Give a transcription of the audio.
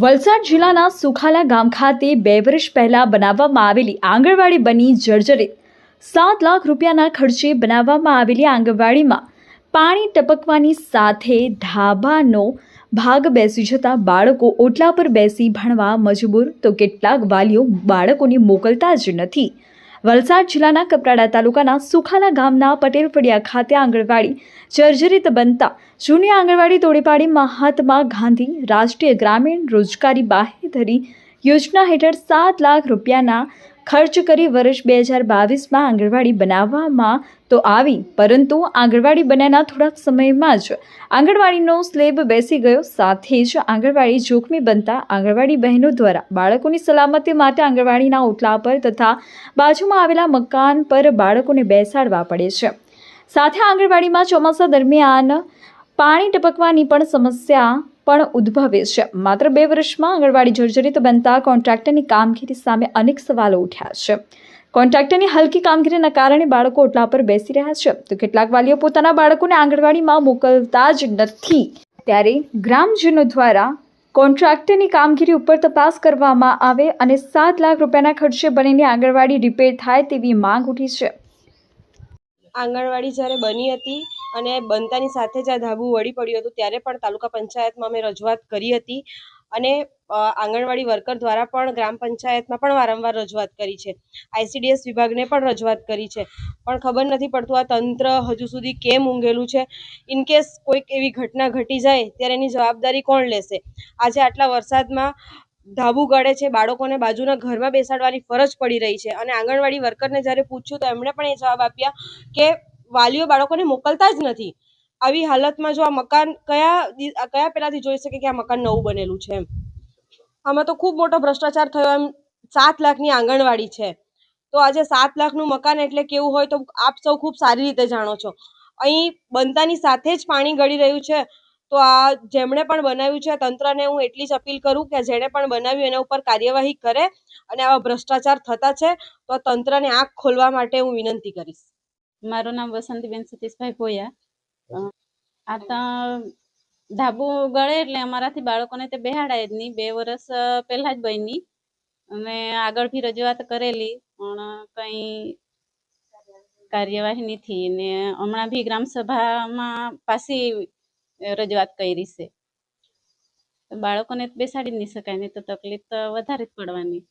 વલસાડ જિલ્લાના સુખાલા ગામ ખાતે બે વર્ષ પહેલા બનાવવામાં આવેલી આંગણવાડી બની જર્જરિત. સાત લાખ રૂપિયાના ખર્ચે બનાવવામાં આવેલી આંગણવાડીમાં પાણી ટપકવાની સાથે ઢાબાનો ભાગ બેસી જતા બાળકો ઓટલા પર બેસી ભણવા મજબૂર. તો કેટલાક વાલીઓ બાળકોને મોકલતા જ નથી. વલસાડ જિલ્લાના કપરાડા તાલુકાના સુખાલા ગામના પટેલ ખાતે આંગણવાડી જર્જરિત બનતા જૂની આંગણવાડી તોડી પાડી મહાત્મા ગાંધી રાષ્ટ્રીય ગ્રામીણ રોજગારી બાહેધરી યોજના હેઠળ સાત લાખ રૂપિયાના ખર્ચ કરી વર્ષ બે હજાર બાવીસમાં આંગણવાડી બનાવવામાં તો આવી, પરંતુ આંગણવાડી બન્યાના થોડાક સમયમાં જ આંગણવાડીનો સ્લેબ બેસી ગયો. સાથે જ આંગણવાડી જોખમી બનતા આંગણવાડી બહેનો દ્વારા બાળકોની સલામતી માટે આંગણવાડીના ઓટલા પર તથા બાજુમાં આવેલા મકાન પર બાળકોને બેસાડવા પડે છે. સાથે આંગણવાડીમાં ચોમાસા દરમિયાન પાણી ટપકવાની પણ સમસ્યા પણ ઉદ્ભવે છે. માત્ર બે વર્ષમાં આંગણવાડી જર્જરિત બનતા કોન્ટ્રાક્ટરની કામગીરી સામે અનેક સવાલો ઉઠ્યા છે. કોન્ટ્રાક્ટરની હલકી કામગીરીના કારણે બાળકો ઓટલા પર બેસી રહ્યા છે. તો કેટલાક વાલીઓ પોતાના બાળકોને આંગણવાડીમાં મોકલતા જ નથી. ત્યારે ગ્રામજનો દ્વારા કોન્ટ્રાક્ટરની કામગીરી ઉપર તપાસ કરવામાં આવે અને સાત લાખ રૂપિયાના ખર્ચે બનીને આંગણવાડી રિપેર થાય તેવી માંગ ઉઠી છે. આંગણવાડી જ્યારે બની હતી અને બનતાની સાથે જ આ ધાબુ વળી પડ્યું હતું. ત્યારે પણ તાલુકા પંચાયતમાં અમે રજૂઆત કરી હતી અને આંગણવાડી વર્કર દ્વારા પણ ગ્રામ પંચાયતમાં પણ વારંવાર રજૂઆત કરી છે. આઈસીડીએસ વિભાગને પણ રજૂઆત કરી છે. પણ ખબર નથી પડતું આ તંત્ર હજુ સુધી કેમ ઊંઘેલું છે. ઇનકેસ કોઈક એવી ઘટના ઘટી જાય, ત્યારે એની જવાબદારી કોણ લેશે? આજે આટલા વરસાદમાં ધાબુ ગળે છે, બાળકોને બાજુના ઘરમાં બેસાડવાની ફરજ પડી રહી છે. અને આંગણવાડી વર્કરને જ્યારે પૂછ્યું તો એમણે પણ એ જવાબ આપ્યા કે વાલીઓ બાળકોને મોકલતા જ નથી. આવી હાલતમાં જો આ મકાન કયા કયા પહેલાંથી જોઈ શકે કે આ મકાન નવું બનેલું છે આમાં તો ખૂબ મોટો ભ્રષ્ટાચાર થયો એમ. સાત લાખની આંગણવાડી છે. તો આજે સાત લાખનું મકાન એટલે કેવું હોય તો આપ સૌ ખૂબ સારી રીતે જાણો છો. અહીં બનતાની સાથે જ પાણી ગળી રહ્યું છે. તો આ જેમણે પણ બનાવ્યું છે તંત્રને હું એટલી જ અપીલ કરું કે જેણે પણ બનાવ્યું એના ઉપર કાર્યવાહી કરે અને આવા ભ્રષ્ટાચાર થતા છે તો તંત્રને આંખ ખોલવા માટે હું વિનંતી કરીશ. મારું નામ વસંતીબેન સતીશભાઈ ભોયા. આ તો ધાબુ ગળે એટલે અમારાથી બાળકોને તે બેહાડાય જ નહીં. બે વર્ષ પહેલા જ બની અને આગળ ભી રજૂઆત કરેલી, પણ કંઈ કાર્યવાહી નથી ને હમણાં ભી ગ્રામ સભામાં પાછી રજૂઆત કરી છે. બાળકોને બેસાડી નહીં શકાય, નહીં તો તકલીફ તો વધારે જ પડવાની.